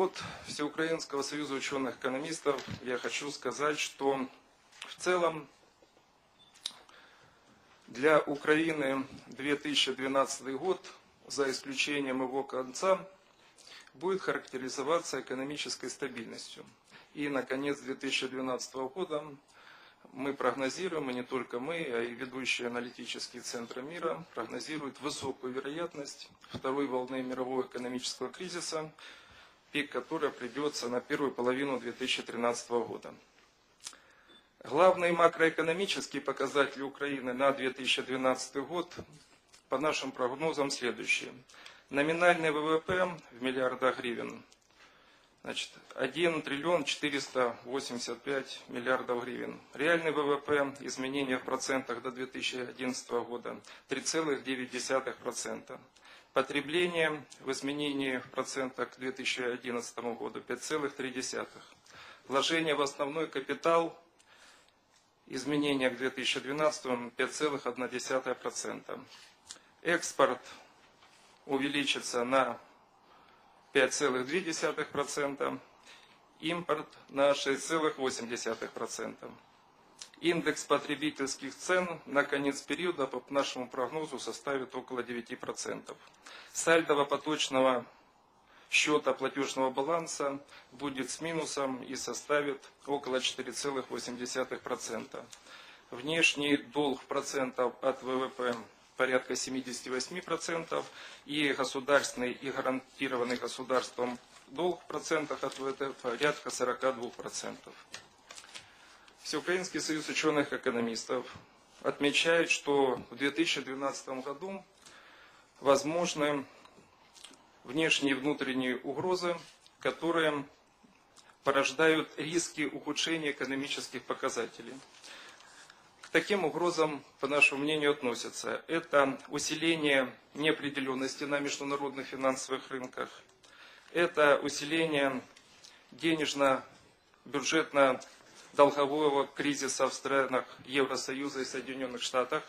От Всеукраинского союза ученых-экономистов я хочу сказать, что в целом для Украины 2012 год, за исключением его конца, будет характеризоваться экономической стабильностью. И на конец 2012 года мы прогнозируем, и не только мы, а и ведущие аналитические центры мира прогнозируют высокую вероятность второй волны мирового экономического кризиса, пик которой придется на первую половину 2013 года. Главные макроэкономические показатели Украины на 2012 год по нашим прогнозам следующие. Номинальный ВВП в миллиардах гривен Значит, 1 триллион 485 миллиардов гривен. Реальный ВВП, изменения в процентах до 2011 года 3,9%. Потребление в изменении в процентах к 2011 году 5,3%. Вложение в основной капитал изменения к 2012 5,1%. Экспорт увеличится на 5,2%, импорт на 6,8%. Индекс потребительских цен на конец периода по нашему прогнозу составит около 9%. Сальдово поточного счета платежного баланса будет с минусом и составит около 4,8%. Внешний долг процентов от ВВП порядка 78%, и государственный и гарантированный государством долг в процентах от ВВП порядка 42%. Всеукраинский союз ученых-экономистов отмечает, что в 2012 году возможны внешние и внутренние угрозы, которые порождают риски ухудшения экономических показателей таким угрозам, по нашему мнению, относятся. Это усиление неопределенности на международных финансовых рынках, это усиление денежно-бюджетно-долгового кризиса в странах Евросоюза и Соединенных Штатах,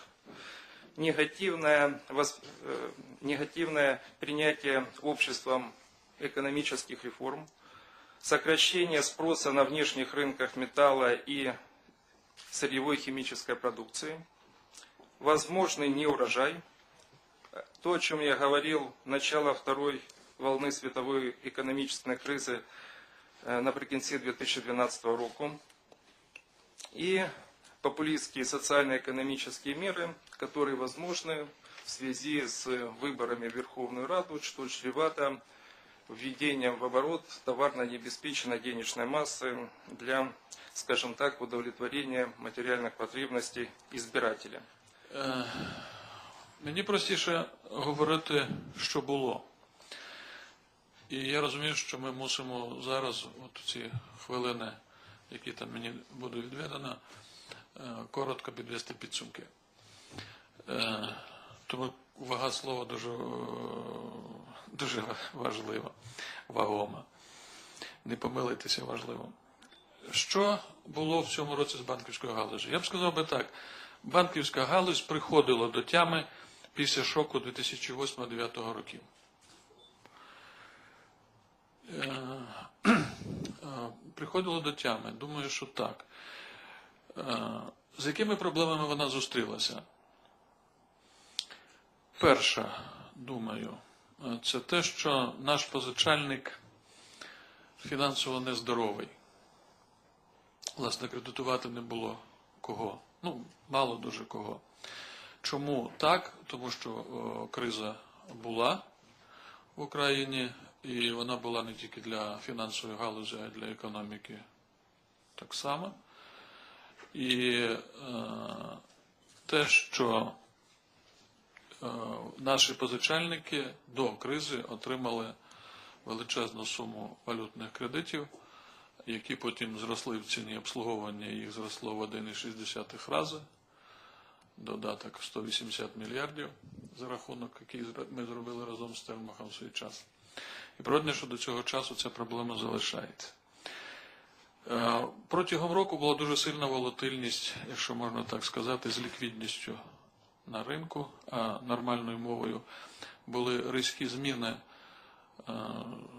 негативное, восп- э, негативное принятие обществом экономических реформ, сокращение спроса на внешних рынках металла и сырьевой химической продукции, возможный неурожай, то, о чем я говорил, начало второй волны световой экономической кризы э, наприкінці 2012 року, и популистские социально-экономические меры, которые возможны в связи с выборами в Верховную Раду, что чревато введением в оборот товарно-необеспеченной денежной массы для, скажем так, удовлетворения материальных потребностей избирателя. Е, Мені простіше говорити, що було. І я розумію, що ми мусимо зараз, от ці хвилини, Які там мені буде відведено, е, коротко підвести підсумки. Е, Тому вага слова дуже, е, дуже важлива, вагома. Не помилитися важливо. Що було в цьому році з банківською галузі? Я б сказав би так. Банківська галузь приходила до тями після шоку 2008-2009 років. Е, е, Приходила до тями. Думаю, що так. Е, З якими проблемами вона зустрілася? Перша, думаю, е, це те, що наш позичальник фінансово нездоровий. Власне, кредитувати не було кого. Ну, мало дуже кого. Чому так? Тому що о, криза була в Україні, і вона була не тільки для фінансової галузі, а й для економіки так само. І е, те, що е, наші позичальники до кризи отримали величезну суму валютних кредитів, які потім зросли в ціні обслуговування, їх зросло в 1,6 рази, додаток 180 мільярдів за рахунок, який ми зробили разом з Термахом в свій час. І природне, що до цього часу ця проблема залишається. Е, Протягом року була дуже сильна волатильність, якщо можна так сказати, з ліквідністю на ринку, а нормальною мовою були різкі зміни е,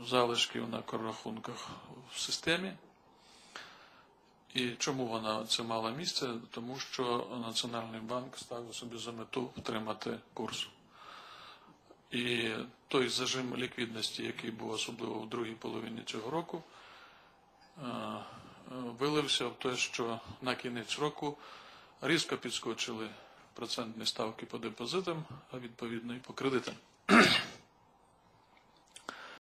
залишків на коррахунках в системі. І чому вона це мала місце? Тому що Національний банк ставив собі за мету втримати курс. І той зажим ліквідності, який був особливо в другій половині цього року, е, вилився в те, що на кінець року різко підскочили процентні ставки по депозитам, а відповідно і по кредитам.